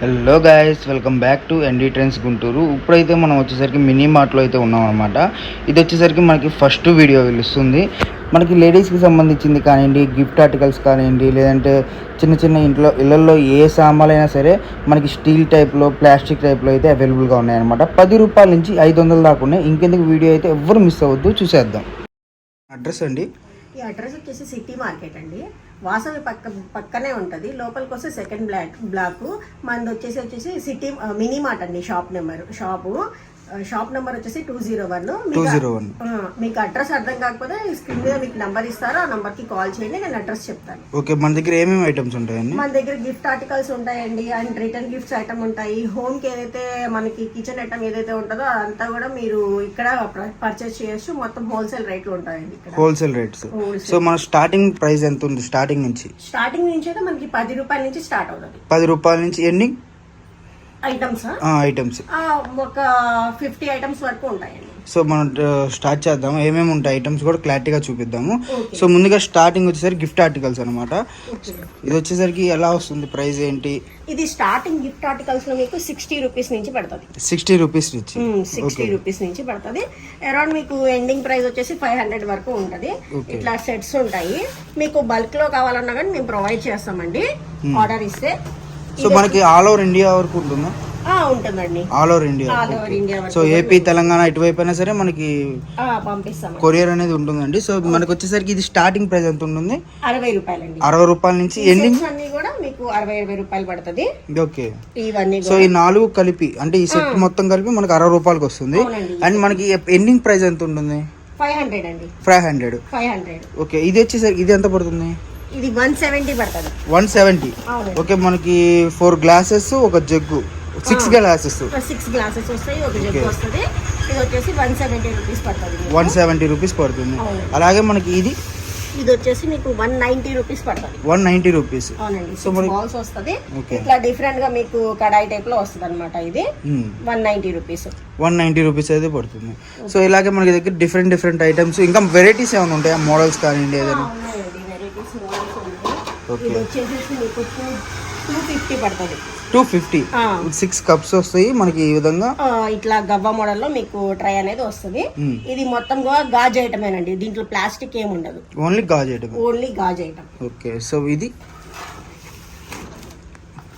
Hello guys welcome back to ND trends Guntur ఇప్పుడైతే మనం వచ్చేసరికి మినీ మార్ట్లో అయితే ఉన్నాం అనమాట ఇది వచ్చేసరికి మనకి ఫస్ట్ వీడియో పిలుస్తుంది మనకి లేడీస్కి సంబంధించింది కానివ్వండి గిఫ్ట్ ఆర్టికల్స్ కానివ్వండి లేదంటే చిన్న చిన్న ఇంట్లో ఇళ్ళల్లో ఏ సామాన్లైనా సరే మనకి స్టీల్ టైప్లో ప్లాస్టిక్ టైప్లో అయితే అవైలబుల్గా ఉన్నాయన్నమాట. పది రూపాయల నుంచి ఐదు వందల దాకా ఉన్నాయి. ఇంకెందుకు వీడియో అయితే ఎవ్వరు మిస్ అవ్వద్దు. చూసేద్దాం. అడ్రస్ అండి? ఈ అడ్రస్ వచ్చేసి సిటీ మార్కెట్ అండి. వాసవి పక్క పక్కనే ఉంటుంది. లోపలికి వస్తే సెకండ్ బ్లాక్ బ్లాక్ మనది వచ్చేసి వచ్చేసి సిటీ మినీ మార్ట్ అండి shop number shop. Shop number వచ్చేసి టూ జీరో వన్. 201. మీకు అడ్రస్ అర్థం కాకపోతే స్క్రీన్ మీద మీకు నెంబర్ ఇస్తారు ఆ నెంబర్కి కాల్ చేయండి నేను అడ్రస్ చెప్తాను. ఓకే మన దగ్గర ఏమేమి ఐటమ్స్ ఉంటాయండి? మన దగ్గర గిఫ్ట్ ఆర్టికల్స్ ఉంటాయండి అండ్ రిటర్న్ గిఫ్ట్స్ ఐటమ్ ఉంటాయి. హోమ్కి ఏదైతే మనకి కిచెన్ ఐటమ్ ఏదైతే ఉంటుందో అదంతా కూడా మీరు ఇక్కడ పర్చేస్ చేయొచ్చు. మొత్తం హోల్సేల్ రేట్లు ఉంటాయండి హోల్సేల్ రేట్స్. సో మన స్టార్టింగ్ ప్రైస్ ఎంత ఉంది? స్టార్టింగ్ నుంచి? స్టార్టింగ్ నుంచి అయితే మనకి పది రూపాయల నుంచి స్టార్ట్ అవుతుంది. పది రూపాయల నుంచి ఎన్ని? ఐటమ్స్ ఐటమ్స్ ఒక ఫిఫ్టీ ఐటమ్స్ వరకు ఉంటాయండి. సో మనం స్టార్ట్ చేద్దాం ఏమేమి ఉంటాయి? ఐటమ్స్ కూడా క్లారిటీగా చూపిద్దాము. సో ముందుగా స్టార్టింగ్ వచ్చేసరికి గిఫ్ట్ ఆర్టికల్స్ అనమాట ఇది వచ్చేసరికి ఎలా వస్తుంది? ప్రైస్ ఏంటి? ఇది స్టార్టింగ్ గిఫ్ట్ ఆర్టికల్స్లో మీకు సిక్స్టీ రూపీస్ నుంచి పడుతుంది. సిక్స్టీ రూపీస్ నుంచి. సిక్స్టీ ఓకే రూపీస్ నుంచి పడుతుంది. అరౌండ్ మీకు ఎండింగ్ ప్రైస్ వచ్చేసి ఫైవ్ హండ్రెడ్ వరకు ఉంటుంది. ఇట్లా సెట్స్ ఉంటాయి. మీకు బల్క్లో కావాలన్నా కానీ మేము ప్రొవైడ్ చేస్తామండి. ఆర్డర్ ఇస్తే. సో మనకి ఆల్ ఓవర్ ఇండియా వరకు ఉంటుందా? ఉంటుందండి. All over India so AP Telangana ఇటువైపు అయినా సరే మనకి కొరియర్ అనేది ఉంటుందండి. సో మనకి వచ్చేసరికి ఇది స్టార్టింగ్ ప్రైస్ ఎంత ఉంటుంది? అరవై రూపాయలండి. అరవై రూపాయల నుంచి ఎండింగ్ sets అన్ని కూడా మీకు అరవై ఇరవై రూపాయలు పడుతుంది. ఓకే. ఇవన్నీ సో ఈ నాలుగు కలిపి అంటే ఈ సెట్ మొత్తం కలిపి మనకి అరవై రూపాయలకి వస్తుంది. అండ్ మనకి ఎండింగ్ ప్రైస్ ఎంత ఉంటుంది? ఫైవ్ హండ్రెడ్ అండి. Five hundred. Five hundred. Okay. ఇది వచ్చేసరికి ఇది ఎంత పడుతుంది? ఇది వన్ సెవెంటీ పడుతుంది. వన్ సెవెంటీ ఓకే మనకి ఫోర్ గ్లాసెస్ ఒక jug six glasses six glasses వస్తాయి ఒక జగ్ వస్తుంది. ఇది వచ్చేసి వన్ సెవెంటీ రూపీస్ పడుతుంది. వన్ సెవెంటీ రూపీస్ పడుతుంది. అలాగే మనకి ఇది? ఇది వచ్చేసి మీకు వన్ నైన్టీ రూపీస్ పడుతుంది. వన్ నైంటీ రూపీస్ అవునండి మనకి- బాల్స్ వస్తుంది. ఇట్లా డిఫరెంట్గా మీకు కడాయి టైప్లో వస్తుంది అనమాట ఇది one ninety rupees one ninety rupees అయితే పడుతుంది. సో ఇలాగే మనకి దగ్గర డిఫరెంట్ డిఫరెంట్ ఐటమ్స్ ఇంకా వెరైటీస్ ఏమైనా ఉంటాయా? మోడల్స్ కానివ్వండి ఏదైనా ఉన్నాయండి వెరైటీస్ మోడల్స్ ఉన్నాయి Okay. ఇది వచ్చేసి మీకు టూ ఫిఫ్టీ పడుతుంది. Two fifty. సిక్స్ కప్స్ వస్తాయి మనకి ఈ విధంగా? ఇట్లా గవ్వ మోడల్లో మీకు ట్రై అనేది వస్తుంది. మ్మ్. ఇది మొత్తం గాజు ఐటమేనండి దీంట్లో ప్లాస్టిక్ ఏమి ఉండదు. ఓన్లీ గాజు ఐటమ్ ఓన్లీ గాజు ఐటమ్ ఓకే సో ఇది?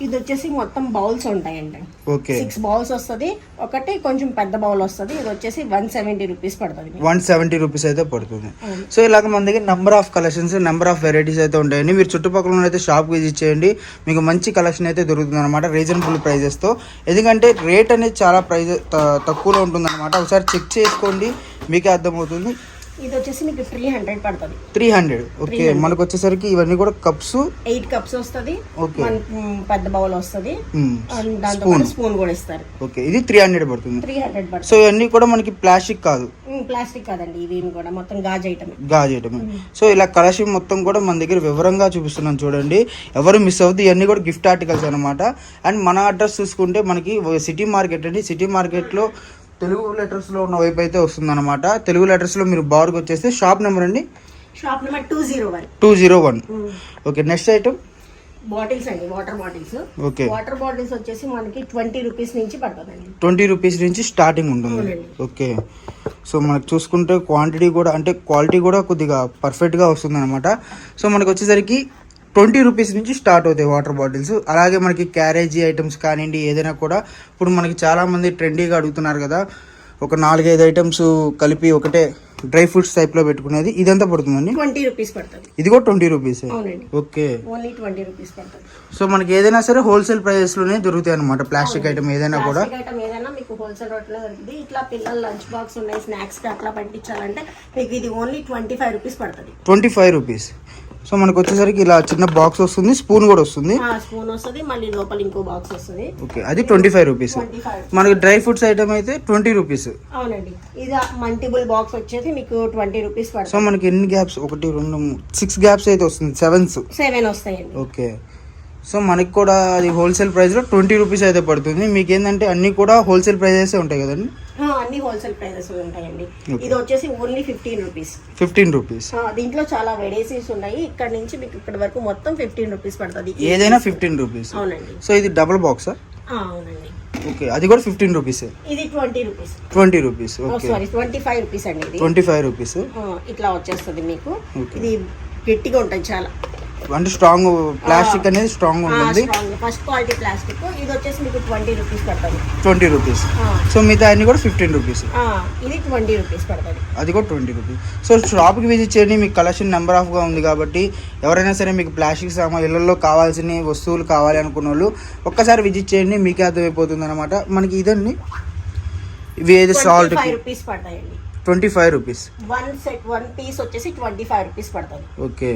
ఇది వచ్చేసి మొత్తం బౌల్స్ ఉంటాయండి. ఓకే. సిక్స్ బౌల్స్ వస్తుంది. ఒకటి కొంచెం పెద్ద బౌల్ వస్తుంది. ఇది వచ్చేసి వన్ సెవెంటీ రూపీస్ పడుతుంది. వన్ సెవెంటీ రూపీస్ అయితే పడుతుంది. సో ఇలాగ మన దగ్గర number of collections number of varieties అయితే ఉంటాయండి. మీరు చుట్టుపక్కల అయితే షాప్ విజిట్ చేయండి. మీకు మంచి కలెక్షన్ అయితే దొరుకుతుంది అనమాట రీజనబుల్ ప్రైజెస్తో ఎందుకంటే రేట్ అనేది చాలా ప్రైజ్ తక్కువలో ఉంటుంది అనమాట ఒకసారి చెక్ చేసుకోండి. మీకే అర్థమవుతుంది. ఇది వచ్చేసి మీకు త్రీ హండ్రెడ్ పడుతుంది. త్రీ హండ్రెడ్ ఓకే మనకు వచ్చేసరికి ఇవన్నీ కూడా కప్స్ ఎయిట్ కప్స్ వస్తుంది. పెద్ద బౌల్ వస్తుంది. అండ్ దాంతో స్పూన్ కూడా ఇస్తారు. ఓకే ఇది త్రీ హండ్రెడ్ పడుతుంది. త్రీ హండ్రెడ్ పడుతుంది. సో ఇవన్నీ కూడా మనకి ప్లాస్టిక్ కాదు. ప్లాస్టిక్ కాదండి ఇవి కూడా. మొత్తం గాజు ఐటమ్ గాజు ఐటమ్ సో ఇలా కలెక్షన్ మొత్తం కూడా మన దగ్గర వివరంగా చూపిస్తున్నాను చూడండి. ఎవరు మిస్ అవ్వద్దు ఇవన్నీ కూడా గిఫ్ట్ ఆర్టికల్స్ అనమాట అండ్ మన అడ్రస్ చూసుకుంటే మనకి సిటీ మార్కెట్ అండి. సిటీ మార్కెట్లో తెలుగు లెటర్స్లో ఉన్న వైపు అయితే వస్తుందన్నమాట. తెలుగు లెటర్స్లో మీరు బార్కి వచ్చేస్తే షాప్ నెంబర్ అండి? Shop number two zero one two zero one okay next item bottles అండి water bottles okay water bottles వచ్చేసి మనకి ట్వంటీ రూపీస్ నుంచి పడుతుందండి. ట్వంటీ రూపీస్ నుంచి స్టార్టింగ్ ఉంటుంది. ఓకే సో మనకు చూసుకుంటే క్వాంటిటీ కూడా అంటే క్వాలిటీ కూడా కొద్దిగా పర్ఫెక్ట్గా వస్తుంది అనమాట సో మనకు వచ్చేసరికి ట్వంటీ రూపీస్ నుంచి స్టార్ట్ అవుతాయి వాటర్ బాటిల్స్. అలాగే మనకి క్యారేజీ ఐటమ్స్ కానివ్వండి ఏదైనా కూడా. ఇప్పుడు మనకి చాలామంది ట్రెండీగా అడుగుతున్నారు కదా ఒక నాలుగైదు ఐటమ్స్ కలిపి ఒకటే డ్రై ఫ్రూట్స్ టైప్లో పెట్టుకునేది. ఇదంతా పడుతుందండి? ట్వంటీ రూపీస్ పడుతుంది. ఇది కూడా twenty rupees. Okay. Only twenty rupees పడుతుంది. సో మనకి ఏదైనా సరే హోల్సేల్ ప్రైజెస్లోనే దొరుకుతాయి అనమాట ప్లాస్టిక్ ఐటమ్ ఏదైనా కూడా. ఐటమ్ ఏదైనా మీకు హోల్సేల్ రేట్లో దొరుకుతుంది ఇట్లా పిల్లల లంచ్ బాక్స్ ఉన్నాయి స్నాక్స్ అట్లా పంపించాలంటే మీకు ఇది ఓన్లీ ట్వంటీ ఫైవ్ రూపీస్ పడుతుంది. Twenty five rupees. సో మనకు వచ్చేసరికి ఇలా చిన్న బాక్స్ వస్తుంది స్పూన్ కూడా వస్తుంది. ఆ స్పూన్ వస్తుంది మళ్ళీ లోపల ఇంకో బాక్స్ వస్తుంది. ఓకే అది ట్వంటీ ఫైవ్ రూపీస్ మనకి డ్రై ఫ్రూట్స్ ఐటమ్ అయితే ట్వంటీ రూపీస్ అవునండి. ఇది మల్టిపుల్ బాక్స్ వచ్చేసి మీకు ట్వంటీ రూపీస్ సో మనకి ఎన్ని గ్యాప్స్ ఒకటి రెండు సిక్స్ గ్యాప్స్ అయితే వస్తుంది సెవెన్స్ సెవెన్ వస్తాయండి. ఓకే సో మనకి కూడా అది హోల్సేల్ ప్రైస్లో ట్వంటీ రూపీస్ అయితే పడుతుంది. మీకు ఏంటంటే అన్నీ కూడా హోల్సేల్ ప్రైజెస్ ఉంటాయి కదండి. అన్ని హోల్సేల్ ప్రైజెస్ ఉంటాయండి. ఇది వచ్చేసి only fifteen rupees. Fifteen rupees. దీంట్లో చాలా వెరైటీస్ ఉన్నాయి. ఇక్కడ నుంచి మీకు ఇక్కడ వరకు మొత్తం ఫిఫ్టీన్ రూపీస్ పడుతుంది. ఏదైనా ఫిఫ్టీన్ రూపీస్. అవునండి. సో ఇది డబుల్ బాక్సా? ఆ, అవునండి. ఓకే. అది కూడా ఫిఫ్టీన్ రూపీస్? ఇది twenty rupees. Twenty rupees. Okay. Sorry twenty five rupees అండి ట్వంటీ ఫైవ్ రూపీస్. ఇట్లా వచ్చేస్తుంది మీకు. ఇది గట్టిగా ఉంటుంది చాలా. అంటే స్ట్రాంగ్ ప్లాస్టిక్ అనేది స్ట్రాంగ్ ఉంటుంది. First quality plastic. ఇది వచ్చేసి మీకు ట్వంటీ రూపీస్ పడుతుంది. Twenty rupees. సో మిగతా అన్ని కూడా ఫిఫ్టీన్ రూపీస్. ఆ, ఇది ట్వంటీ రూపీస్ పడుతుంది. అది కూడా ట్వంటీ రూపీస్. సో షాప్కి విజిట్ చేయండి మీకు కలెక్షన్ నెంబర్ ఆఫ్గా ఉంది కాబట్టి. ఎవరైనా సరే మీకు ప్లాస్టిక్ సామాన్ ఇళ్ళల్లో కావాల్సిన వస్తువులు కావాలి అనుకున్న వాళ్ళు ఒక్కసారి విజిట్ చేయండి మీకే అర్థమైపోతుంది అనమాట మనకి ఇదండి. ఇవి ఏది? సాల్ట్ రూపీస్ పడతాయండి. Twenty five rupees. One set one piece వచ్చేసి ట్వంటీ ఫైవ్ రూపీస్ పడుతుంది. ఓకే.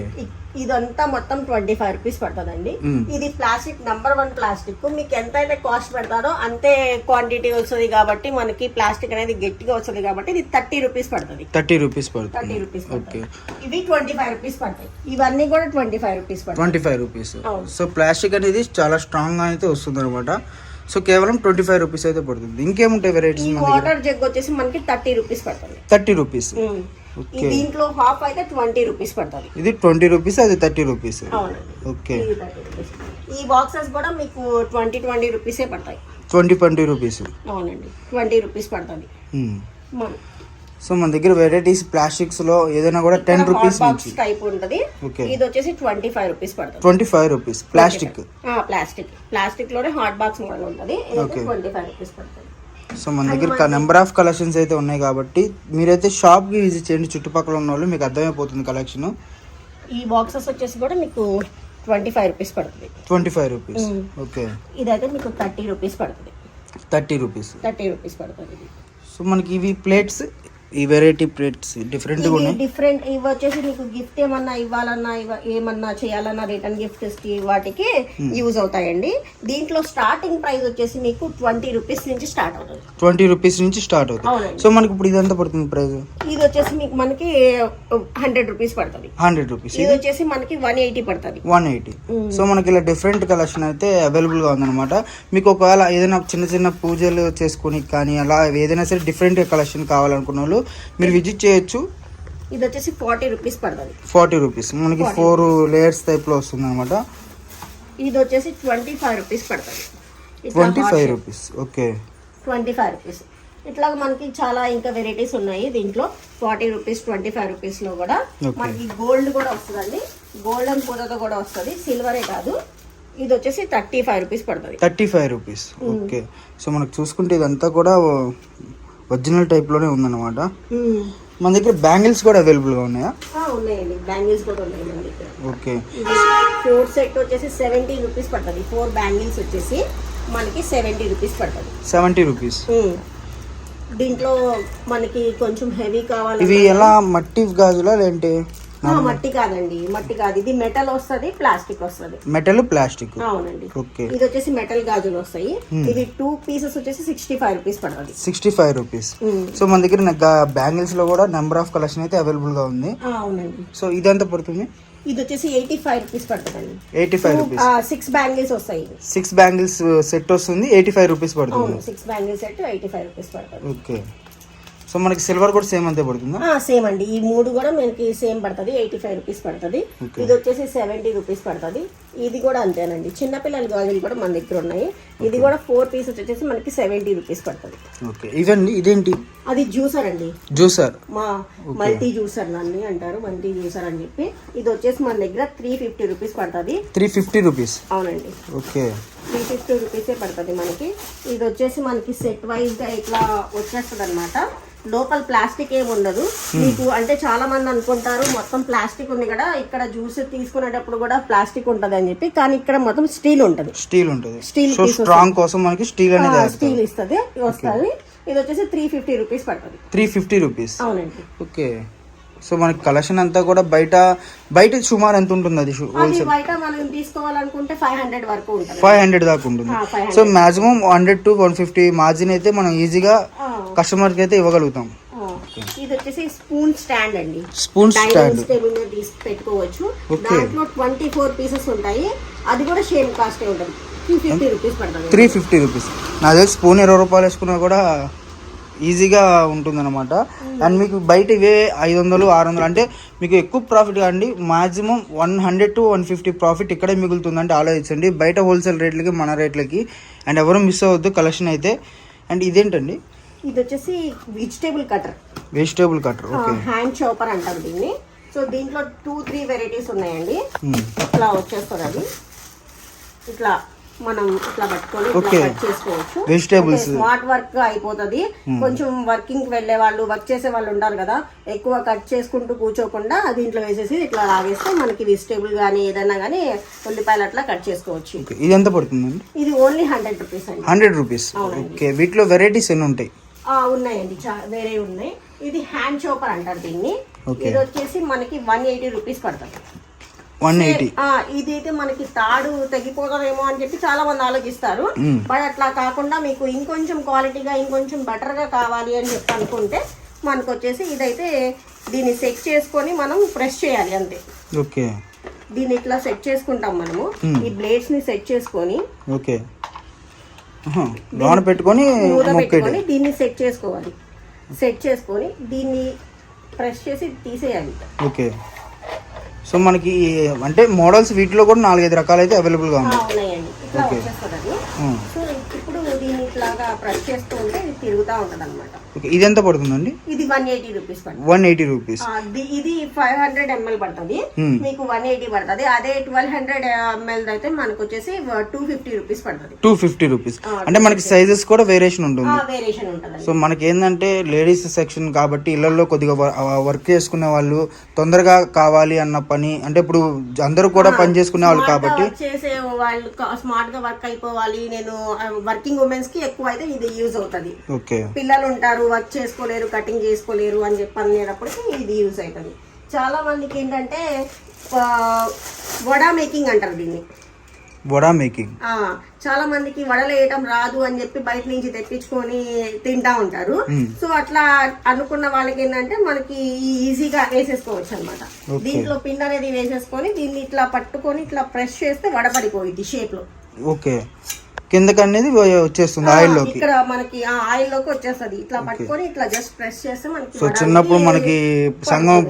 ఇదంతా మొత్తం ట్వంటీ ఫైవ్ రూపీస్ పడుతుందండి. ఇది ప్లాస్టిక్ నంబర్ వన్ ప్లాస్టిక్. మీకు ఎంత అయితే కాస్ట్ పెడతారో అంతే క్వాంటిటీ వస్తుంది కాబట్టి మనకి ప్లాస్టిక్ అనేది గట్టిగా వస్తుంది కాబట్టి ఇది థర్టీ రూపీస్ పడుతుంది. థర్టీ రూపీస్ థర్టీ పడుతుంది. Rupees okay. ఇవి ట్వంటీ ఫైవ్ రూపీస్ పడతాయి. ఇవన్నీ కూడా twenty five rupees twenty five rupees. So plastic అనేది చాలా స్ట్రాంగ్ అయితే వస్తుంది అనమాట సో కేవలం ట్వంటీ ఫైవ్ రూపీస్ అయితే పడుతుంది. ఇంకేముంటాయి వెరైటీస్ ఈ వాటర్ జగ్ వచ్చేసి మనకి థర్టీ రూపీస్ పడుతుంది. Thirty rupees. దీంట్లో హాఫ్ అయితే ట్వంటీ రూపీస్ పడుతుంది. ఇది ట్వంటీ రూపీస్ అది థర్టీ రూపీస్. ఓకే. ఇది 30 రూపీస్. ఈ బాక్సెస్ కూడా మీకు ట్వంటీ ట్వంటీ రూపీసే పడతాయి. Twenty twenty rupees. అవునండి. ట్వంటీ రూపీస్ పడుతుంది. సో మన దగ్గర వెరైటీస్ ప్లాస్టిక్స్లో ఏదైనా కూడా టెన్ రూపీస్ నుంచి. టైప్ ఉంటది. ఇది వచ్చేసి ట్వంటీ ఫైవ్ రూపీస్ పడుతుంది twenty five rupees plastic plastic ప్లాస్టిక్లోనే hot box model ఉంటది. ట్వంటీ ఫైవ్ రూపీస్ పడుతుంది. సో మన దగ్గర నెంబర్ ఆఫ్ కలెక్షన్స్ అయితే ఉన్నాయి కాబట్టి మీరైతే షాప్కి విజిట్ చేయండి. చుట్టుపక్కల ఉన్న వాళ్ళు మీకు అర్థమైపోతుంది కలెక్షన్ ఈ బాక్సెస్ వచ్చేసి కూడా మీకు ట్వంటీ ఫైవ్ రూపీస్ పడుతుంది. Twenty five rupees. ఓకే ఇదైతే మీకు థర్టీ రూపీస్ పడుతుంది. థర్టీ రూపీస్ థర్టీ రూపీస్ పడుతుంది సో మనకి ఇవి ప్లేట్స్ ఈ వెరైటీ ప్లేట్స్ ఉన్నాయి. డిఫరెంట్ ఇవి వచ్చేసి మీకు గిఫ్ట్ ఏమన్నా ఇవ్వాలన్నా ఇవ- ఏమన్నా చేయాలన్నా రిటర్న్ గిఫ్ట్స్కి వాటికి యూజ్ అవుతాయండి. దీంట్లో స్టార్టింగ్ ప్రైస్ వచ్చేసి మీకు ట్వంటీ రూపీస్ నుంచి స్టార్ట్ అవుతుంది. ట్వంటీ రూపీస్ నుంచి స్టార్ట్ అవుతుంది. సో మనకి ఇప్పుడు ఇదంతా పడుతుంది ప్రైస్ ఇది వచ్చేసి మీకు మనకి హండ్రెడ్ రూపీస్ పడుతుంది. హండ్రెడ్ రూపీస్ ఇది వచ్చేసి మనకి వన్ ఎయిటీ పడుతుంది. వన్ ఎయిటీ సో మనకి ఇలా డిఫరెంట్ కలెక్షన్ అయితే అవైలబుల్గా ఉందన్నమాట. మీకు ఒకవేళ ఏదైనా చిన్న చిన్న పూజలు చేసుకుని కానీ అలా ఏదైనా సరే డిఫరెంట్ కలెక్షన్ కావాలనుకున్న వాళ్ళు మీరు విజిట్ చేయొచ్చు. ఇది వచ్చేసి ఫార్టీ రూపీస్ పడుతుంది. Forty rupees. మనకి ఫోర్ లేయర్స్ టైప్లో వస్తుంది అనమాట ఇది వచ్చేసి ట్వంటీ ఫైవ్ రూపీస్ పడుతుంది. Twenty five rupees. Okay. Twenty five rupees. ఇట్లా మనకి చాలా ఇంకా వెరైటీస్ ఉన్నాయి దీంట్లో. ఫార్టీ రూపీస్ ట్వంటీ ఫైవ్ రూపీస్లో కూడా. మనకి గోల్డ్ కూడా వస్తుందండి. గోల్డెన్ పూతతో కూడా వస్తుంది. సిల్వరే కాదు. ఇది వచ్చేసి థర్టీ ఫైవ్ రూపీస్ పడుతుంది. Thirty five rupees. Okay. So మనకు చూసుకుంటే ఇదంతా కూడా ఒరిజినల్ టైప్లోనే ఉందన్నమాట. మన దగ్గర బ్యాంగిల్స్ కూడా అవైలబుల్గా ఉన్నాయా? ఉన్నాయండి. బ్యాంగిల్స్ కూడా ఉన్నాయి మన దగ్గర. ఓకే. ఫోర్ సెట్ వచ్చేసి సెవెంటీ రూపీస్ పడుతుంది. ఫోర్ బ్యాంగిల్స్ వచ్చేసి మనకి సెవెంటీ రూపీస్ పడుతుంది. Seventy rupees. దీంట్లో మనకి కొంచెం హెవీ కావాలి ఇవి ఎలా? మట్టి గాజులా లేదంటే? ఆ, మట్టి కాదండి మట్టి కాదు. ఇది మెటల్ వస్తుంది ప్లాస్టిక్ వస్తుంది. మెటల్ ప్లాస్టిక్ అవునండి. ఓకే ఇది వచ్చేసి మెటల్ గాజులు వస్తాయి. ఇది టూ పీసెస్ వచ్చేసి సిక్స్టీ ఫైవ్ రూపీస్ పడుతుంది. సిక్స్టీ ఫైవ్ రూపీస్ సో మన దగ్గర బ్యాంగిల్స్లో కూడా నెంబర్ ఆఫ్ కలెక్షన్ అయితే అవైలబుల్గా ఉంది. అవునండి. సో ఇదంతా పడుతుంది? ఇది వచ్చేసి ఎయిటీ ఫైవ్ రూపీస్ పడుతుందండి eighty five rupees six bangles వస్తాయి. ఇది. సిక్స్ బ్యాంగిల్స్ సెట్ వస్తుంది ఎయిటీ ఫైవ్ రూపీస్ పడుతుంది. Six bangles set eighty five rupees పడుతుంది. ఓకే సో మనకి సిల్వర్ కూడా సేమ్ అంతే పడుతుందా? సేమ్ అండి. ఈ మూడు కూడా మనకి సేమ్ పడుతుంది. ఎయిటీ ఫైవ్ రూపీస్ పడుతుంది. ఇది వచ్చేసి సెవెంటీ రూపీస్ పడుతుంది. ఇది కూడా అంతేనండి. చిన్నపిల్లల గాజులు కూడా మన దగ్గర ఉన్నాయి. ఇది కూడా ఫోర్ పీసెస్ వచ్చేసి మనకి సెవెంటీ రూపీస్ పడుతుంది. ఓకే. ఇదండి ఇదేంటి? అది జ్యూసర్ అండి. జ్యూసర్ మా మల్టీ జ్యూసర్ నన్ను అంటారు మల్టీ జ్యూసర్ అని చెప్పి. ఇది వచ్చేసి మన దగ్గర త్రీ ఫిఫ్టీ రూపీస్ పడుతుంది. త్రీ ఫిఫ్టీ రూపీస్ అవునండి. ఓకే. త్రీ ఫిఫ్టీ రూపీసే పడుతుంది మనకి. ఇది వచ్చేసి మనకి సెట్ వైజ్గా ఇట్లా వచ్చేస్తుంది అనమాట లోపల ప్లాస్టిక్ ఏమి ఉండదు. మీకు అంటే చాలా మంది అనుకుంటారు మొత్తం ప్లాస్టిక్ ఉంది కదా ఇక్కడ జ్యూస్ తీసుకునేటప్పుడు కూడా ప్లాస్టిక్ ఉంటది అని చెప్పి కానీ ఇక్కడ మొత్తం స్టీల్ ఉంటది. స్టీల్ ఉంటుంది. Steel సో piece స్ట్రాంగ్ కోసం మనకి స్టీల్ అనేది స్టీల్ ఇస్తుంది వస్తుంది. ఇది వచ్చేసి త్రీ ఫిఫ్టీ రూపీస్ పడుతుంది. త్రీ ఫిఫ్టీ రూపీస్ అవునండి. ఓకే సో మనకి కలెక్షన్ అంతా కూడా బయట బయట సుమారు ఎంత ఉంటుంది అది అది బయట మనం తీసుకోవాలనుకుంటే ఫైవ్ హండ్రెడ్ వరకు ఉంటుంది. ఫైవ్ హండ్రెడ్ దాకా ఉంటుంది. ఆ, 500. So maximum hundred to one fifty margin అయితే మనం ఈజీగా కస్టమర్కి అయితే ఇవ్వగలుగుతాం. ఇది వచ్చేసి స్పూన్ స్టాండ్ అండి. Spoon stand. డైనింగ్ టేబుల్ మీద తీసి పెట్టుకోవచ్చు. దాంట్లో ట్వంటీ ఫోర్ పీసెస్ ఉంటాయి. అది కూడా సేమ్ కాస్ట్ ఉంటుంది. త్రీ ఫిఫ్టీ రూపీస్ పడుతుంది. త్రీ ఫిఫ్టీ రూపీస్ నా దగ్గర స్పూన్ ఇరవై రూపాయలు వేసుకున్నా కూడా ఈజీగా ఉంటుందన్నమాట. అండ్ మీకు బయట ఇవే ఐదు వందలు ఆరు వందలు. అంటే మీకు ఎక్కువ ప్రాఫిట్ అండి. Maximum one hundred to one fifty profit ఇక్కడే మిగులుతుందంటే ఆలోచించండి. బయట హోల్సేల్ రేట్లకి మన రేట్లకి. అండ్ ఎవరు మిస్ అవ్వద్దు కలెక్షన్ అయితే. అండ్ ఇదేంటండి? ఇది వచ్చేసి vegetable cutter vegetable cutter hand chopper అంటారు దీన్ని. సో దీంట్లో టూ త్రీ వెరైటీస్ ఉన్నాయండి. ఇట్లా వచ్చేస్తుంది అది. ఇట్లా మనం ఇట్లా పట్టుకొని ఇట్లా Okay. కట్ చేసుకోవచ్చు. Vegetables. స్మార్ట్ వర్క్ అయిపోతుంది. కొంచెం వర్కింగ్ వెళ్ళే వాళ్ళు వర్క్ చేసే వాళ్ళు ఉంటారు కదా. ఎక్కువ కట్ చేసుకుంటూ కూర్చోకుండా దీంట్లో వేసేసి ఇట్లా లాగేస్తే మనకి వెజిటేబుల్ కానీ ఏదైనా కానీ ఉల్లిపాయలు అట్లా కట్ చేసుకోవచ్చు. ఇది ఎంత పడుతుందండి? ఇది ఓన్లీ హండ్రెడ్ రూపీస్ అండి. హండ్రెడ్ రూపీస్ ఓకే వీటిలో వెరైటీస్ ఎన్ని ఉంటాయి? ఉన్నాయండి. వేరే ఉన్నాయి. ఇది హ్యాండ్ చోపర్ అంటారు దీన్ని. ఇది వచ్చేసి మనకి వన్ ఎయిటీ రూపీస్ పడుతుంది. వన్ ఎయిటీ ఆ, ఇదైతే మనకి తాడు తెగిపోతుందేమో అని చెప్పి చాలా మంది ఆలోచిస్తారు. బట్ అట్లా కాకుండా మీకు ఇంకొంచెం క్వాలిటీగా ఇంకొంచెం బెటర్గా కావాలి అని చెప్పి అనుకుంటే మనకు వచ్చేసి ఇదైతే దీన్ని సెట్ చేసుకొని మనం ప్రెస్ చేయాలి అంతే. ఓకే. దీన్ని ఇట్లా సెట్ చేసుకుంటాం మనము. ఈ బ్లేడ్స్ని సెట్ చేసుకొని ఓకే. లోన పెట్టుకొని పెట్టుకొని దీన్ని సెట్ చేసుకోవాలి. సెట్ చేసుకొని దీన్ని ప్రెస్ చేసి తీసేయాలి. ఓకే. సో మనకి అంటే మోడల్స్ వీటిలో కూడా నాలుగైదు రకాలు అయితే అవైలబుల్గా ఉన్నాయి. సో ఇప్పుడు దీన్ని ఇట్లాగా ప్రెస్ చేస్తూ ఉంటే తిరుగుతూ ఉంటుంది అనమాట ఓకే ఇది ఎంత పడుతుందండి? ఇది one eighty rupees one eighty rupees ఇది ఫైవ్ హండ్రెడ్ ఎంఎల్ పడుతుంది. Hmm. మీకు వన్ ఎయిటీ పడుతుంది. అదే ట్వెల్వ్ హండ్రెడ్ ఎంఎల్ అయితే మనకు వచ్చేసి టూ ఫిఫ్టీ రూపీస్ పడుతుంది. టూ ఫిఫ్టీ రూపీస్ అంటే మనకి సైజెస్ కూడా వేరియేషన్ ఉంటుంది. వేరియేషన్ ఉంటుంది సో మనకి ఏంటంటే లేడీస్ సెక్షన్ కాబట్టి ఇళ్ళలో కొద్దిగా వర్క్ చేసుకునే వాళ్ళు తొందరగా కావాలి అన్న పని అంటే ఇప్పుడు అందరూ కూడా పని చేసుకునే వాళ్ళు కాబట్టి చేసే వాళ్ళు స్మార్ట్గా వర్క్ అయిపోవాలి. నేను వర్కింగ్ ఉమెన్స్కి ఎక్కువ అయితే ఇది యూజ్ అవుతుంది. ఓకే. పిల్లలు ఉంటారు వర్క్ చేసుకోలేరు కటింగ్ చేసుకోలేరు అని చెప్పి అనేటప్పటికి ఇది యూజ్ అవుతుంది చాలా మందికి ఏంటంటే వడ మేకింగ్ అంటారు దీన్ని. వడా మేకింగ్ చాలా మందికి వడలు వేయటం రాదు అని చెప్పి బయట నుంచి తెప్పించుకొని తింటా ఉంటారు. సో అట్లా అనుకున్న వాళ్ళకి ఏంటంటే మనకి ఈజీగా వేసేసుకోవచ్చు అనమాట. దీంట్లో పిండి అనేది వేసేసుకొని దీన్ని ఇట్లా పట్టుకొని ఇట్లా ప్రెస్ చేస్తే వడపడిపోయింది షేప్లో. ఓకే. కిందకి అనేది వచ్చేస్తుంది ఆయిల్లోకి. ఇక్కడ మనకి ఆ ఆయిల్లోకి వచ్చేస్తది. ఇట్లా పట్టుకొని ఇట్లా జస్ట్ ప్రెస్ చేస్తే మనకి సో చిన్నప్పుడు మనకి సంగం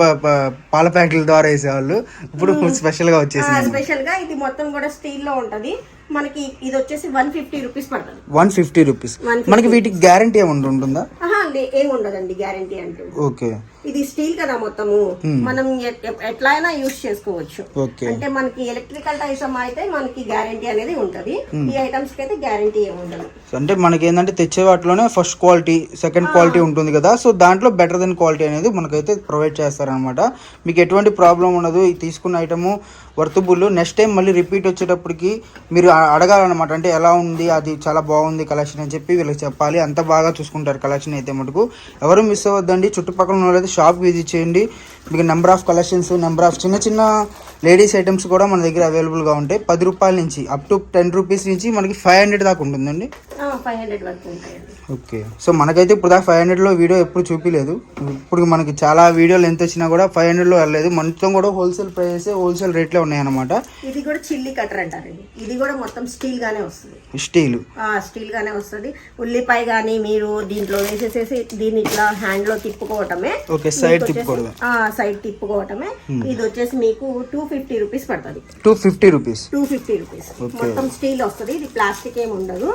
పాల ప్యాకెట్ల ద్వారా వేసేవాళ్ళు. ఇప్పుడు స్పెషల్గా వచ్చేసింది. స్పెషల్గా ఇది మొత్తం కూడా స్టీల్లో ఉంటది. మనకి ఇది వచ్చేసి వన్ ఫిఫ్టీ రూపీస్ పడుతుంది. One fifty rupees 150. మనకి వీటికి గ్యారంటీ ఏమైనా ఉంటుందా? ఆహా లే- ఏం ఉండదండి గ్యారంటీ అంటూ ఓకే. ఇది స్టీల్ కదా మొత్తము. మనం ఎ- ఎ- ఎట్లా అయినా యూజ్ చేసుకోవచ్చు. అంటే మనకి ఎలక్ట్రికల్ ఐటమ్ అయితే మనకి గ్యారంటీ అనేది ఉంటది. ఈ ఐటమ్స్కి అయితే గ్యారంటీ ఏమి ఉండదు. సో అంటే మనకి ఏంటంటే తెచ్చే వాటిలోనే ఫస్ట్ క్వాలిటీ సెకండ్ క్వాలిటీ ఉంటుంది కదా. సో దాంట్లో బెటర్ దెన్ క్వాలిటీ అనేది మనకైతే ప్రొవైడ్ చేస్తారనమాట మీకు ఎటువంటి ప్రాబ్లం ఉండదు. ఈ తీసుకున్న ఐటము వర్తబుల్ నెక్స్ట్ టైం మళ్ళీ రిపీట్ వచ్చేటప్పటికి మీరు అడగాలన్నమాట. అంటే ఎలా ఉంది అది చాలా బాగుంది కలెక్షన్ అని చెప్పి వీళ్ళకి చెప్పాలి. అంత బాగా చూసుకుంటారు కలెక్షన్ అయితే మటుకు. ఎవరు మిస్ అవ్వద్దండి. చుట్టుపక్కల ఉన్న వాళ్ళైతే షాప్ విజిట్ చేయండి. మీకు number of collections number of చిన్న చిన్న లేడీస్ ఐటమ్స్ కూడా మన దగ్గర అవైలబుల్గా ఉంటాయి. పది రూపాయల నుంచి అప్ టు టెన్ రూపీస్ నుంచి మనకి ఫైవ్ హండ్రెడ్ దాకా ఉంటుందండి. ఓకే. సో మనకైతే ఇప్పుడు దాకా ఫైవ్ హండ్రెడ్లో వీడియో ఎప్పుడు చూపించలేదు ఇప్పుడు మనకి చాలా వీడియోలు ఎంత వచ్చినా కూడా ఫైవ్ హండ్రెడ్లో వెళ్ళలేదు. మొత్తం కూడా హోల్సేల్ ప్రైస్ హోల్సేల్ రేట్లో ఉన్నాయన్నమాట. ఇది కూడా చిల్లీ కట్టర్ అంటారండి. ఇది కూడా మొత్తం స్టీల్ గానే వస్తుంది. స్టీల్. స్టీల్ గానే వస్తుంది. ఉల్లిపాయ గానీ మీరు దీంట్లో వేసేసేసి దీన్ని ఇట్లా హ్యాండ్లో తిప్పుకోవటమే. ఓకే సైడ్ తిప్పుకోవడమే. సైడ్ తిప్పుకోవటమే. ఇది వచ్చేసి మీకు టూ ఫిఫ్టీ రూపీస్ పడుతుంది. Two fifty rupees two fifty rupees మొత్తం స్టీల్ వస్తుంది ఇది ప్లాస్టిక్ ఏమి ఉండదు.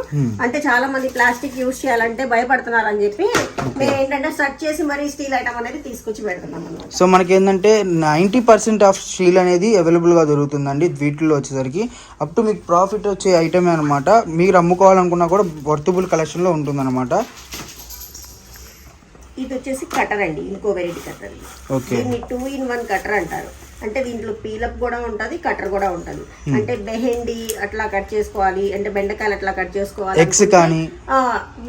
అంటే చాలా మంది ప్లాస్టిక్ యూజ్ చేయాలంటే భయపడుతున్నారు అని చెప్పి మేము ఏంటంటే సెర్చ్ చేసి మరీ స్టీల్ ఐటమ్ అనేది తీసుకొచ్చి పెడుతున్నాం సో మనకి ఏంటంటే నైంటీ పర్సెంట్ ఆఫ్ స్టీల్ అనేది అవైలబుల్గా దొరుకుతుందండి వీటిలో వచ్చేసరికి. అప్ టు మీకు ప్రాఫిట్ వచ్చే ఐటమే అనమాట మీరు అమ్ముకోవాలనుకున్నా కూడా వర్తబుల్ కలెక్షన్లో ఉంటుందన్నమాట. ఇది వచ్చేసి కటర్ అండి ఇంకో వెరైటీ కటర్ ఓకే. దీన్ని టూ ఇన్ వన్ కటర్ అంటారు. అంటే దీంట్లో పీలప్ కూడా ఉంటది కటర్ కూడా ఉంటది. అంటే బెహెండి అట్లా కట్ చేసుకోవాలి అంటే బెండకాయలు అట్లా కట్ చేసుకోవాలి ఎగ్స్ కానీ?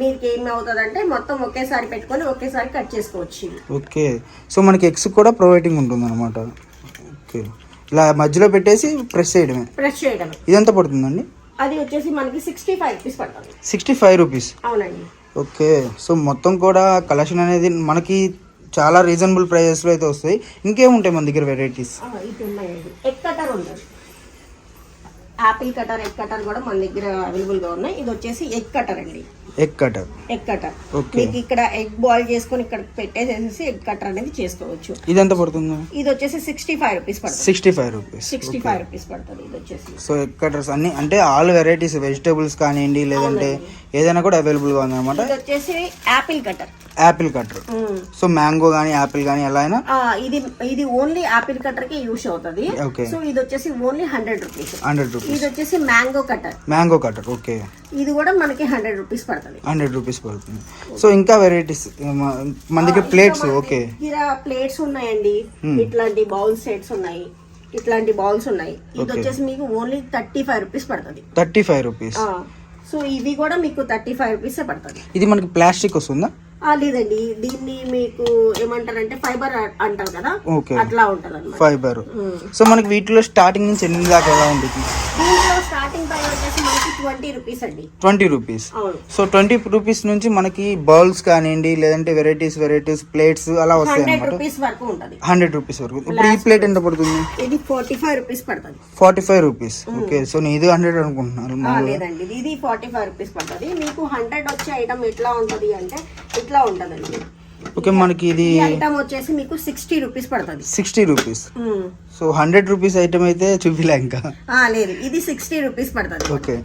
మీకు ఏమి అవుతుంది అంటే మొత్తం ఒకేసారి పెట్టుకొని ఒకేసారి కట్ చేసుకోవచ్చు. ఓకే. సో మనకి ఎగ్స్ కూడా ప్రొవైడింగ్ ఉంటుంది అనమాట ఓకే. ఇలా మధ్యలో పెట్టేసి ప్రెస్ చేయడమే. ప్రెస్ చేయడమే. ఇది ఎంత పడుతుందండి? అది వచ్చేసి మనకి సిక్స్టీ ఫైవ్ రూపీస్ పడుతుంది. సిక్స్టీ ఫైవ్ రూపీస్ అవునండి. ఓకే. సో మొత్తం కూడా కలెక్షన్ అనేది మనకి చాలా రీజనబుల్ ప్రైజెస్లో అయితే వస్తాయి. ఇంకేముంటాయి మన దగ్గర వెరైటీస్? ఆ, ఇది ఉన్నాయండి ఎగ్ కటర్ ఎగ్ కటర్ కూడా మన దగ్గర అవైలబుల్గా ఉన్నాయి. ఇది వచ్చేసి ఎగ్ కటర్ అండి. ఎగ్ కటర్ ఎగ్ కటర్ మీకు ఇక్కడ ఎగ్ బాయిల్ చేసుకొని ఇక్కడ పెట్టేసేసి ఎగ్ కటర్ అనేది చేసుకోవచ్చు. ఇది ఎంత పడుతుంది? ఇది వచ్చేసి సిక్స్టీ ఫైవ్ రూపీస్ పడుతుంది. Sixty five rupees. Sixty five rupees పడుతుంది ఇది వచ్చేసి. సో ఎగ్ కటర్స్ అన్ని అంటే ఆల్ వెరైటీస్ వెజిటేబుల్స్ కానివ్వండి లేదంటే ఏదైనా కూడా అవైలబుల్గా ఉందన్నమాట. ఇది వచ్చేసి apple cutter apple cutter so mango కానీ యాపిల్ కానీ ఎలా అయినా? ఇది ఇది ఓన్లీ యాపిల్ కటర్కి యూస్ అవుతుంది. ఓకే సో ఇది వచ్చేసి only hundred rupees hundred rupees ఇది వచ్చేసి mango cutter mango cutter okay ఇది కూడా మనకి హండ్రెడ్ రూపీస్ పడుతుంది. హండ్రెడ్ రూపీస్ పడుతుంది. సో ఇంకా వెరైటీస్ మన దగ్గర ప్లేట్స్ ఓకే ఇక్కడ ప్లేట్స్ ఉన్నాయండి. ఇట్లాంటి బౌల్ సెట్స్ ఉన్నాయి. ఇట్లాంటి బౌల్స్ ఉన్నాయి. ఇది. వచ్చేసి మీకు ఓన్లీ థర్టీ ఫైవ్ రూపీస్ పడుతుంది. థర్టీ ఫైవ్ రూపీస్ సో ఇవి కూడా మీకు థర్టీ ఫైవ్ రూపీస్ పడుతుంది. ఇది మనకి ప్లాస్టిక్ వస్తుందా? లేదండి. దీన్ని మీకు ఏమంటారంటే ఫైబర్ అంటారు కదా? ఓకే. అట్లా ఉంటది అనమాట ఫైబర్ సో మనకి వీటిలో స్టార్టింగ్ నుంచి ఎన్ని దాకా ఎలా ఉంటుంది? దీంట్లో స్టార్టింగ్ ప్రైస్ వచ్చేసి ట్వంటీ రూపీస్ అండి. Twenty rupees. అవును. సో ట్వంటీ రూపీస్ నుంచి మనకి బౌల్స్ కానివ్వండి లేదంటే వెరైటీస్ వెరైటీస్ ప్లేట్స్ అలా వస్తాయి హండ్రెడ్ అనమాట రూపీస్ వరకు ఉంటది. హండ్రెడ్ రూపీస్ వరకు. ఇప్పుడు ఈ ప్లేట్ ఎంత పడుతుంది? ఇది ఫార్టీ ఫైవ్ రూపీస్ పడుతుంది. Forty five rupees. Okay so నేను ఇది హండ్రెడ్ అనుకుంటున్నాను లేదండి ఇది ఫార్టీ ఫైవ్ రూపీస్ పడుతుంది. మీకు హండ్రెడ్ వచ్చే ఐటమ్ ఎట్లా ఉంటది అంటే ఇట్లా ఉంటదండి. ఓకే మనకి ఇది ఐటమ్ వచ్చేసి మీకు సిక్స్టీ రూపీస్ పడుతుంది. Sixty rupees. So hundred rupees item అయితే చూపిలే ఇంకా? లేదు ఇది సిక్స్టీ రూపీస్ పడుతుంది. ఓకే.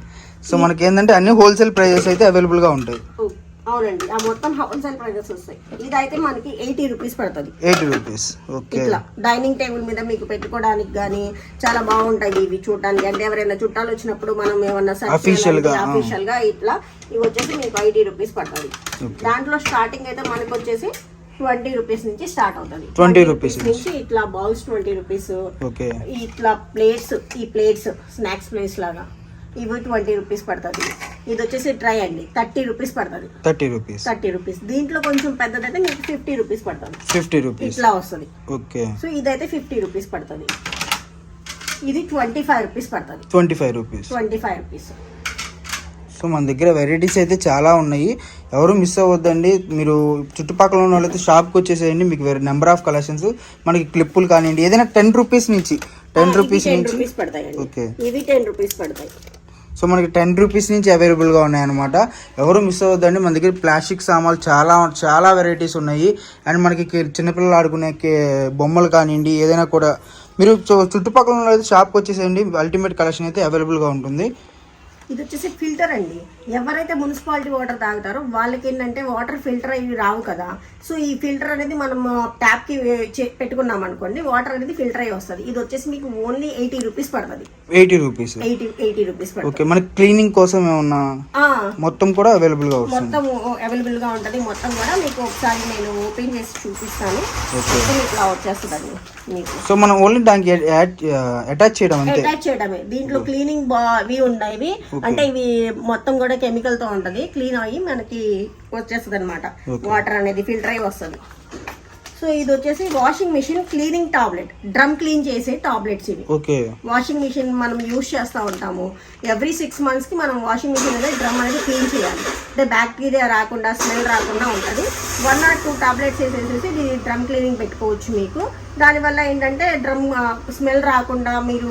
సో మనకి ఏంటంటే అన్ని హోల్సేల్ ప్రైజెస్ అయితే అవైలబుల్గా ఉంటాయి. ఓ, అవునండి. ఆ మొత్తం హోల్సేల్ ప్రైజెస్ వస్తాయి. ఇదైతే మనకి ఎయిటీ రూపీస్ పడుతుంది. Eighty rupees. ఓకే. ఇట్లా డైనింగ్ టేబుల్ మీద మీకు పెట్టుకోవడానికి కానీ చాలా బాగుంటాయి ఇవి చూడడానికి అంటే ఎవరైనా చుట్టాలు వచ్చినప్పుడు మనం ఏమన్నా Official గా. అఫీషియల్గా ఇట్లా ఇవి వచ్చేసి మీకు ఎయిటీ రూపీస్ పడుతుంది. దాంట్లో స్టార్టింగ్ అయితే మనకు వచ్చేసి ట్వంటీ రూపీస్ నుంచి స్టార్ట్ అవుతుంది. 20 rupees నుంచి ఇట్లా బౌల్స్ ట్వంటీ రూపీస్. ఓకే. ఇట్లా ప్లేట్స్ ఈ ప్లేట్స్ స్నాక్స్ ప్లేట్స్ లాగా. ఇవి ట్వంటీ రూపీస్ పడుతుంది. ఇది వచ్చేసి ట్రై అండి. థర్టీ రూపీస్ పడుతుంది. Thirty rupees. Thirty rupees. దీంట్లో కొంచెం పెద్దదైతే మీకు ఫిఫ్టీ రూపీస్ పడుతుంది. Fifty rupees. ఇట్లా వస్తుంది. ఓకే. సో ఇదైతే ఫిఫ్టీ రూపీస్ పడుతుంది. ఇది ట్వంటీ ఫైవ్ రూపీస్ పడుతుంది. Twenty five rupees. Twenty five rupees. So మన దగ్గర వెరైటీస్ అయితే చాలా ఉన్నాయి. ఎవరు మిస్ అవ్వద్దండి. మీరు చుట్టుపక్కల ఉన్న వాళ్ళైతే షాప్కి వచ్చేసేయండి. మీకు వేరే నెంబర్ ఆఫ్ కలెక్షన్స్ మనకి క్లిప్పులు కానివ్వండి. ఏదైనా టెన్ రూపీస్ నుంచి. టెన్ రూపీస్ నుంచి. ఓకే. ఇవి టెన్ రూపీస్ పడతాయి. సో మనకి టెన్ రూపీస్ నుంచి అవైలబుల్గా ఉన్నాయన్నమాట. ఎవరు మిస్ అవ్వద్దండి. మన దగ్గర ప్లాస్టిక్ సామాన్లు చాలా చాలా వెరైటీస్ ఉన్నాయి. అండ్ మనకి చిన్నపిల్లలు ఆడుకునే బొమ్మలు కానివ్వండి ఏదైనా కూడా మీరు చుట్టుపక్కల ఉన్న షాప్కి వచ్చేసేయండి. అల్టిమేట్ కలెక్షన్ అయితే అవైలబుల్గా ఉంటుంది. ఇది వచ్చేసి ఫిల్టర్ అండి. ఎవరైతే మున్సిపాలిటీ వాటర్ తాగుతారో వాళ్ళకి ఏంటంటే వాటర్ ఫిల్టర్ అవి రావు కదా. సో ఈ ఫిల్టర్ అనేది మనం ట్యాప్కి చే- పెట్టుకున్నాం అనుకోండి వాటర్ అనేది ఫిల్టర్ అయ్యి వస్తుంది. ఇది వచ్చేసి మీకు ఓన్లీ ఎయిటీ రూపీస్ పడుతుంది. Eighty rupees. Eighty eighty rupees పడుతుంది. ఓకే మనకి క్లీనింగ్ కోసం ఏమన్నా మొత్తం కూడా అవైలబుల్గా వస్తుంది. మొత్తం అవైలబుల్గా ఉంటది. మొత్తం కూడా మీకు ఒకసారి నేను ఓపెన్ చేసి చూపిస్తాను. ఇట్లా వచ్చేస్తుందండి మీకు. సో మనం ఓన్లీ దానికి అటాచ్ చేయడం అటాచ్ చేయడమే. దీంట్లో క్లీనింగ్ బా ఇవి ఉన్నాయి అంటే ఇవి మొత్తం కూడా కెమికల్తో ఉంటది. క్లీన్ అయ్యి మనకి వచ్చేస్తుంది అనమాట. వాటర్ అనేది ఫిల్టర్ అయ్యి వస్తుంది. సో ఇది వచ్చేసి washing machine cleaning tablet. Drum clean చేసే టాబ్లెట్స్ ఇవి. వాషింగ్ మిషన్ మనం యూజ్ చేస్తూ ఉంటాము. ఎవ్రీ సిక్స్ మంత్స్కి మనం వాషింగ్ మిషన్ అనేది డ్రమ్ అనేది క్లీన్ చేయాలి. అంటే బ్యాక్టీరియా రాకుండా స్మెల్ రాకుండా ఉంటుంది. వన్ ఆర్ టూ టాబ్లెట్స్ వేసేసేసి ఇది డ్రమ్ క్లీనింగ్ పెట్టుకోవచ్చు మీకు. దానివల్ల ఏంటంటే డ్రమ్ స్మెల్ రాకుండా మీరు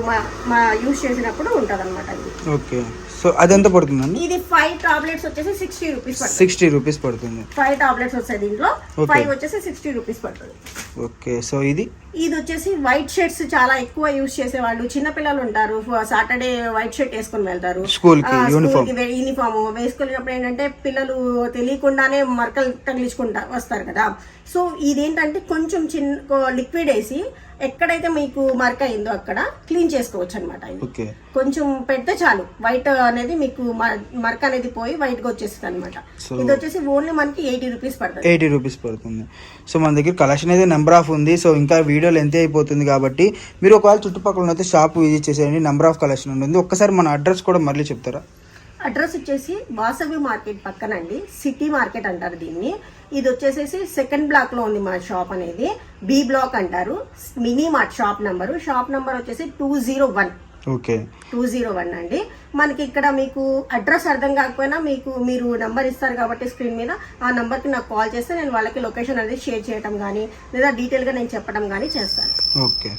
మా- యూజ్ చేసినప్పుడు ఉంటుంది అనమాట ఇది ఓకే. సో అది ఎంత పడుతుందండి? ఇది ఫైవ్ టాబ్లెట్స్ వచ్చేసి సిక్స్టీ రూపీస్ పడుతుంది. సిక్స్టీ రూపీస్ పడుతుంది. ఫైవ్ టాబ్లెట్స్ వస్తాయి దీంట్లో. ఫైవ్ వచ్చేసి సిక్స్టీ రూపీస్ పడుతుంది. ఓకే. సో ఇది? ఇది వచ్చేసి వైట్ షర్ట్స్ చాలా ఎక్కువ యూజ్ చేసేవాళ్ళు. చిన్నపిల్లలు ఉంటారు సాటర్డే వైట్ షర్ట్ వేసుకొని వెళ్తారు. uniform. యూనిఫామ్. వేసుకునేటప్పుడు ఏంటంటే పిల్లలు తెలియకుండానే మరకలు తగిలించుకుంటా వస్తారు కదా. సో ఇదేంటంటే కొంచెం చిన్న లిక్విడ్ వేసి ఎక్కడైతే మీకు మరక అయిందో అక్కడ క్లీన్ చేసుకోవచ్చు అనమాట ఇది కొంచెం పెడితే చాలు. వైట్ అనేది మీకు మరక అనేది పోయి వైట్గా వచ్చేస్తుంది అనమాట ఇది వచ్చేసి ఓన్లీ మనకి ఎయిటీ రూపీస్ పడుతుంది. ఎయిటీ రూపీస్ పడుతుంది. సో మన దగ్గర కలెక్షన్ అయితే నెంబర్ ఆఫ్ ఉంది. సో ఇంకా వీడియో లెంత్ అయిపోతుంది కాబట్టి మీరు ఒకవేళ చుట్టుపక్కల అయితే షాప్ విజిట్ చేసేయండి. నెంబర్ ఆఫ్ కలెక్షన్ ఉంటుంది. ఒక్కసారి మన అడ్రస్ కూడా మళ్ళీ చెప్తారా? అడ్రస్ వచ్చేసి వాసవి మార్కెట్ పక్కనండి సిటీ మార్కెట్ అంటారు దీన్ని. ఇది వచ్చేసేసి సెకండ్ బ్లాక్లో ఉంది మా షాప్ అనేది. బి బ్లాక్ అంటారు. Mini mart shop number shop number వచ్చేసి two zero one okay two zero one అండి. మనకి ఇక్కడ మీకు అడ్రస్ అర్థం కాకపోయినా మీకు మీరు నంబర్ ఇస్తారు కాబట్టి స్క్రీన్ మీద ఆ నంబర్కి నాకు కాల్ చేస్తే నేను వాళ్ళకి లొకేషన్ అనేది షేర్ చేయడం కానీ లేదా డీటెయిల్గా నేను చెప్పడం కానీ చేస్తాను. ఓకే